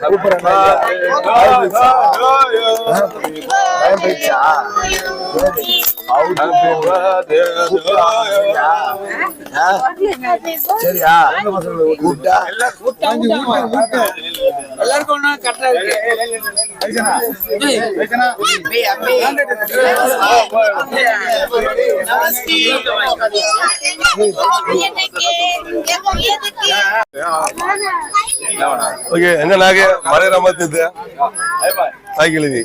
Super time போயிடுச்சா சரியா? கூப்பிட்டா எல்லாருக்கும் ஒண்ணு என்ன நாகே? மறையற மாதிரி தாய்கிழவி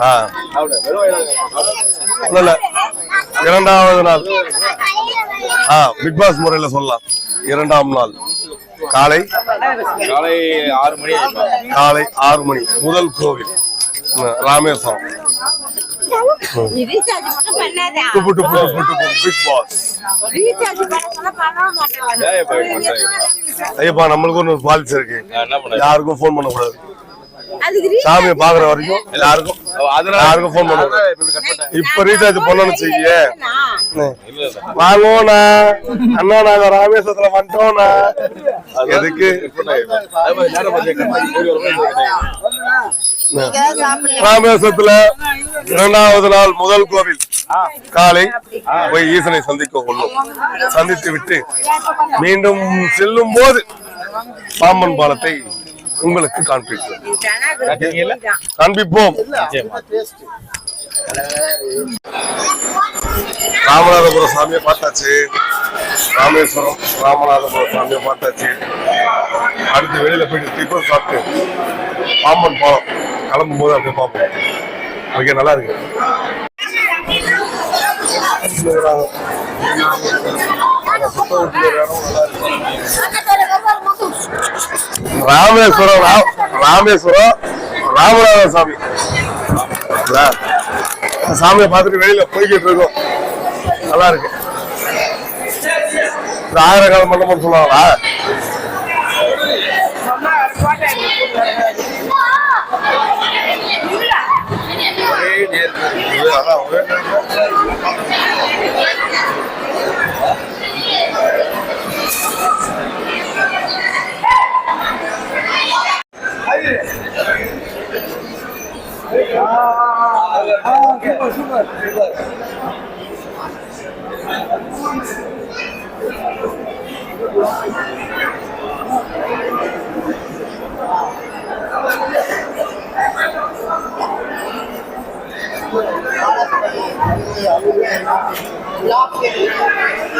ஆ. இல்லை இரண்டாவது நாள். ஆ பிக் பாஸ் முறையில் சொல்லலாம். இரண்டாம் நாள். காலை. காலை ஆறு மணி. காலை ஆறு மணி. முதல் கோவில். ராமேஸ்வரம். டுப்பு டுப்பு டுப்பு டுப்பு பிக் பாஸ். ஐயப்பா நம்மளுக்கு ஒரு பாலிசி இருக்கு. யாருக்கும் ஃபோன் பண்ணக்கூடாது. சாமியை பாக்குற வரைக்கும் எல்லாருக்கும் யாருக்கும் கட் பண்ணேன் இப்ப ரீசார்ஜ் பண்ணணும்னு இல்ல இல்ல வாங்கோண்ணா. அண்ணா நாங்க ராமேஸ்வரத்துல வந்துட்டோம்ண்ணா. எதுக்கு? ராமேஸ்வரத்துல இரண்டாவது நாள் முதல் கோவில். காலை போய் ஈசனை சந்திக்க கொள்ளும். சந்தித்து விட்டு மீண்டும் செல்லும் போது பாம்பன் பாலத்தை உங்களுக்கு காண்பிப்போம். காண்பிப்போம் ராமநாதபுரம் சாமியை பார்த்தாச்சு. ராமேஸ்வரம் ராமநாதபுரம் சாமியை பார்த்தாச்சு. அடுத்து வெளியில போயிட்டு டிஃபன் சாப்பிட்டு பாம்பன் பாலம். கிளம்பும் போது அப்படியே பார்ப்போம். ஓகே நல்லா இருக்கு. ராமேஸ்வரம் ரா- ராமேஸ்வரம் ராமநாத சாமி? சாமியை பார்த்துட்டு வெளியில போய்கிட்டு இருக்கோம். நல்லா இருக்கு. இந்த ஆயிரம் கால மண்டபம் சொல்லுவாங்களா super, super, super. Lock it.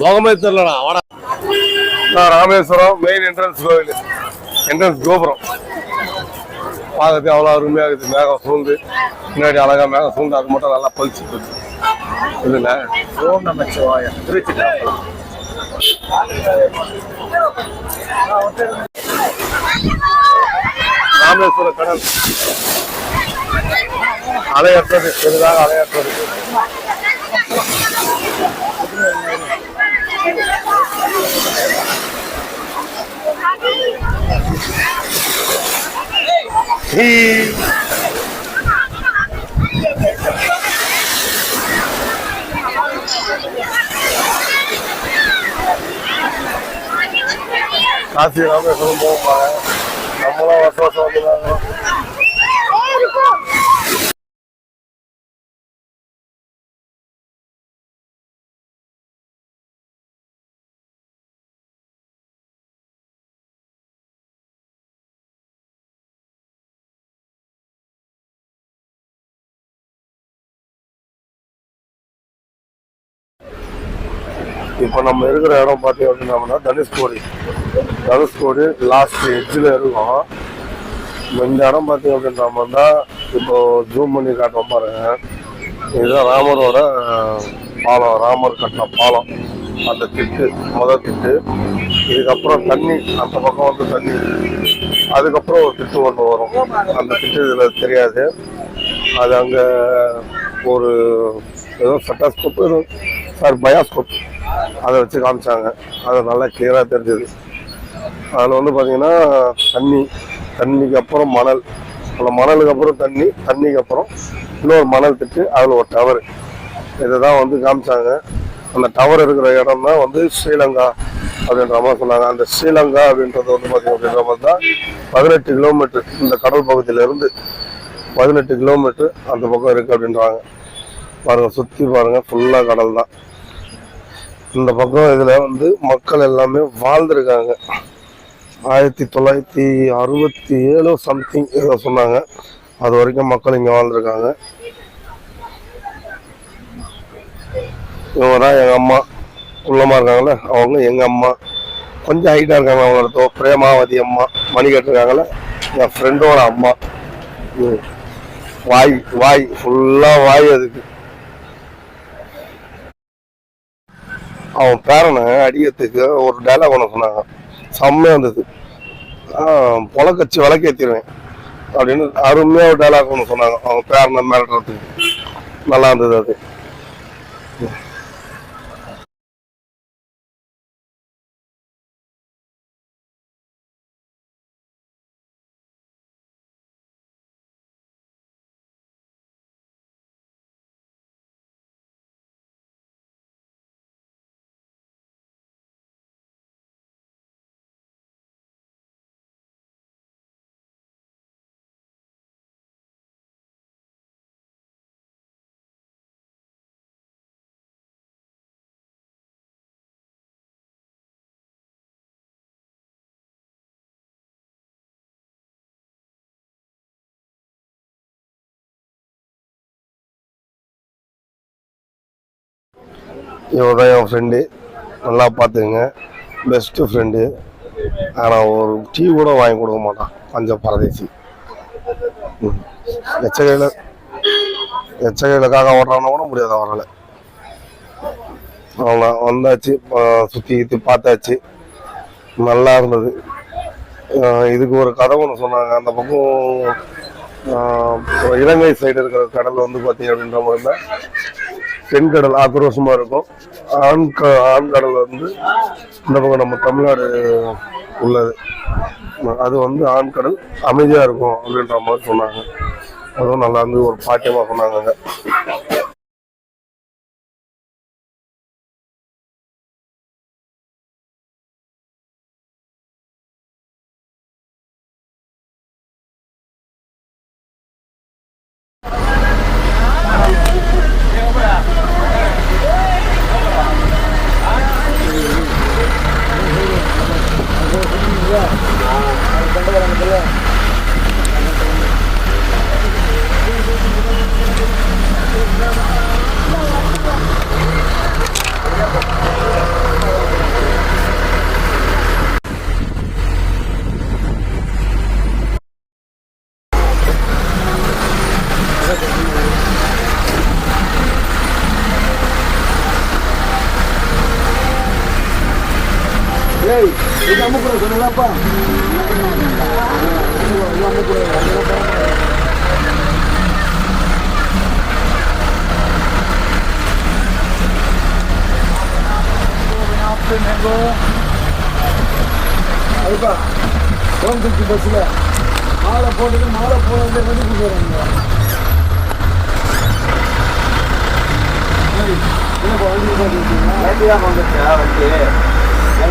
முகமே தெரியலடா வாடா. நான் ராமேஸ்வரம் மெயின் என்ட்ரன்ஸ் கோவில் என்ட்ரன்ஸ் கோபுரம். பார்க்கறதுக்கு அவ்வளோ அருமையாக இருக்குது. மேகம் சூழ்ந்து முன்னாடி அழகா மேகம் சூழ்ந்து அது மட்டும் நல்லா பளிச்சுட்டு இருக்கு. இல்லைண்ணா ஓம் நம சிவாய. திருச்சிட்டா ராமேஸ்வர கடல். அலையற்றது பெரிதாக அலையற்றது. He. Así, no me son bombas, ¿eh? Vamos a la basura, இப்போ நம்ம இருக்கிற இடம் பார்த்தீங்க அப்படின்னா தனுஷ்கோடி தனுஷ்கோடி லாஸ்ட் எட்ஜில் இருக்கும். இந்த இடம் பார்த்தீங்க அப்படின்னா இப்போ ஜூம் பண்ணி காட்டுவோம் பாருங்க. இதுதான் ராமரோட பாலம். ராமர் கட்டின பாலம். அந்த திட்டு முதல் திட்டு. இதுக்கப்புறம் தண்ணி அந்த பக்கம் வந்து தண்ணி. அதுக்கப்புறம் ஒரு திட்டு ஒன்று வரும். அந்த திட்டு இதில் தெரியாது. அது அங்கே ஒரு ஏதோ செட்டாஸ்கோப் எதுவும் சார் பயாஸ்கோப் அதை வச்சு காமிச்சாங்க. அது நல்லா கிளியராக தெரிஞ்சது. அதில் வந்து பார்த்தீங்கன்னா தண்ணி தண்ணிக்கு அப்புறம் மணல். அந்த மணலுக்கு அப்புறம் தண்ணி தண்ணிக்கு அப்புறம் இன்னொரு மணல் திட்டு அதில் ஒரு டவர் இதை தான் வந்து காமிச்சாங்க. அந்த டவர் இருக்கிற இடம் தான் வந்து ஸ்ரீலங்கா அப்படின்ற மாதிரி சொன்னாங்க. அந்த ஸ்ரீலங்கா அப்படின்றது வந்து பார்த்தீங்க அப்படின்ற மாதிரி தான் பதினெட்டு கிலோமீட்டர் இந்த கடல் பகுதியிலேருந்து பதினெட்டு கிலோமீட்டர் அந்த பக்கம் இருக்குது அப்படின்றாங்க. பாருங்கள் சுற்றி பாருங்கள் ஃபுல்லாக கடல் தான். இந்த பக்கம் இதில் வந்து மக்கள் எல்லாமே வாழ்ந்துருக்காங்க. ஆயிரத்தி தொள்ளாயிரத்தி அறுபத்தி ஏழு சம்திங் ஏதோ சொன்னாங்க. அது வரைக்கும் மக்கள் இங்கே வாழ்ந்துருக்காங்க. இவங்க தான் எங்கள் அம்மா. குள்ளமாக இருக்காங்கல்ல? அவங்க எங்கள் அம்மா. கொஞ்சம் ஹைட்டாக இருக்காங்க அவங்களோட தோ பிரேமாவதி அம்மா. மணி கட்டிருக்காங்களே என் ஃப்ரெண்டோட அம்மா. ம். வாய் வாய். ஃபுல்லாக வாய் அதுக்கு. அவன் பேரனை அடிக்கிறதுக்கு ஒரு டைலாக் ஒன்று சொன்னாங்க செம்மையாக இருந்தது. பொலக்கச்சி விளக்கேற்றிடுவேன் அப்படின்னு அருமையாக ஒரு டைலாக் ஒன்று சொன்னாங்க. அவங்க பேரனை மிரட்டுறதுக்கு. நல்லா இருந்தது அது. இவன் தான் என் ஃப்ரெண்டு நல்லா பார்த்துங்க பெஸ்ட்டு ஃப்ரெண்டு ஆனால் ஒரு டீ கூட வாங்கி கொடுக்க மாட்டான். பஞ்ச பரதேசி ம். எச்சகையில் எச்சகையில் காக்கா கூட முடியாது அவரால். அவ்வளோ வந்தாச்சு சுற்றி கித்தி பார்த்தாச்சு. நல்லா இருந்தது. இதுக்கு ஒரு கதை ஒன்று சொன்னாங்க. அந்த பக்கம் இலங்கை சைடு இருக்கிற கடல் வந்து பார்த்தீங்க அப்படின்ற மாதிரி தென்கடல் ஆக்ரோஷமாக ஆக்ரோஷமா இருக்கும். ஆண் க ஆண் வந்து இந்த பக்கம் நம்ம தமிழ்நாடு உள்ளது. அது வந்து ஆண் கடல் அமைதியா இருக்கும் அப்படின்ற மாதிரி சொன்னாங்க. அதுவும் நல்லா இருந்து ஒரு பாட்டியமா சொன்னாங்க அங்க. அதுப்பா ஹோம் பஸ்ஸில் மாலை போட்டுட்டு மாலை போடுறது வந்து போகிறாங்க வண்டி தான் வண்டி.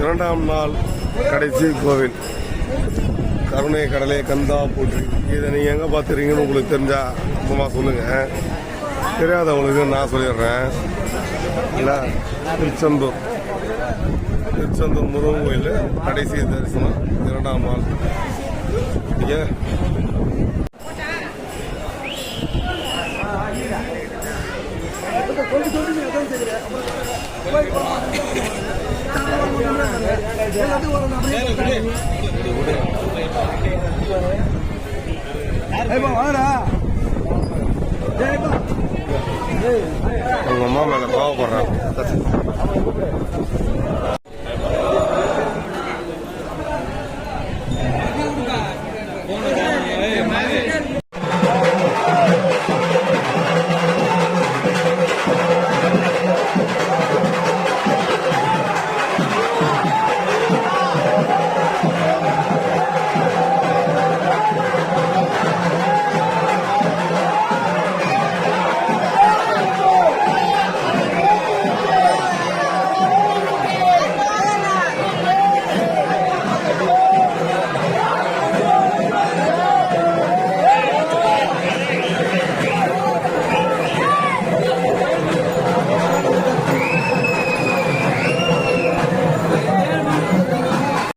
இரண்டாம் நாள் கடைசி கோவில். கருணை கடலை கந்தா போட்டு இதை நீங்கள் எங்கே பார்த்துறீங்கன்னு உங்களுக்கு தெரிஞ்சா அம்மா சொல்லுங்கள் தெரியாதவங்களுக்கு நான் சொல்லிடுறேன். இல்லை திருச்செந்தூர். திருச்செந்தூர் முருகன் கோயில் கடைசி தரிசனம் இரண்டாம் நாள். நீங்கள் உங்க அம்மா மேல கோவப்படுறான்